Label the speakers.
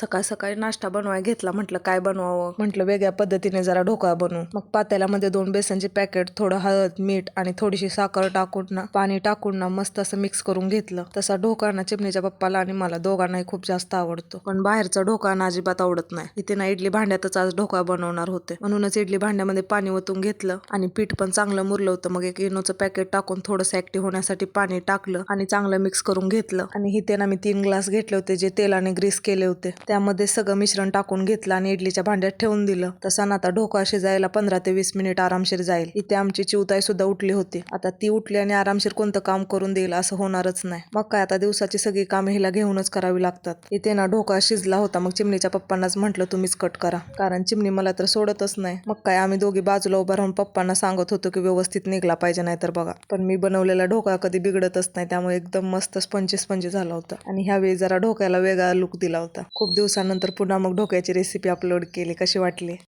Speaker 1: सकाळ सकाळी नाश्ता बनवाय घेतला म्हटलं काय बनवावं? म्हटलं वेगळ्या पद्धतीने जरा ढोकळा बनवू. मग पातेल्यामध्ये दोन बेसनचे पॅकेट थोडं हळद मीठ आणि थोडीशी साखर टाकून ना पाणी टाकून ना मस्त असं मिक्स करून घेतलं. तसा ढोकळा ना चिमणीच्या पप्पाला आणि मला दोघांनाही खूप जास्त आवडतो. पण बाहेरचा ढोकळा ना अजिबात आवडत नाही. इथे ना इडली भांड्यातच आज ढोकळा बनवणार होते. म्हणूनच इडली भांड्यामध्ये पाणी ओतून घेतलं आणि पीठ पण चांगलं मुरलं होतं. मग एक इनोचं पॅकेट टाकून थोडंसं ऍक्टिव्ह होण्यासाठी पाणी टाकलं आणि चांगलं मिक्स करून घेतलं. आणि इथे ना मी तीन ग्लास घेतले होते जे तेलाने ग्रीस केले होते. त्यामध्ये सगळं मिश्रण टाकून घेतलं आणि इडलीच्या भांड्यात ठेवून दिलं. तसा आता ढोका शिजायला पंधरा ते वीस मिनिट आरामशीर जाईल. इथे आमची चिवताई सुद्धा उठली होती. आता ती उठली आणि आरामशीर कोणतं काम करून देईल असं होणारच नाही. मग काय आता दिवसाची सगळी कामे हिला घेऊनच करावी लागतात. इथे ना ढोका शिजला होता. मग चिमणीच्या पप्पांनाच म्हटलं तुम्हीच कट करा. कारण चिमणी मला तर सोडतच नाही. मग काय आम्ही दोघी बाजूला उभं राहून पप्पांना सांगत होतो की व्यवस्थित निघला पाहिजे नाही तर बघा. पण मी बनवलेला ढोका कधी बिघडतच नाही. त्यामुळे एकदम मस्त स्पंजी स्पंजी झाला होता. आणि ह्यावेळी जरा ढोक्याला वेगळा लुक दिला होता. खूप दिवसानंतर पुन्हा मग ढोक्याची रेसिपी अपलोड केली. कशी वाटली?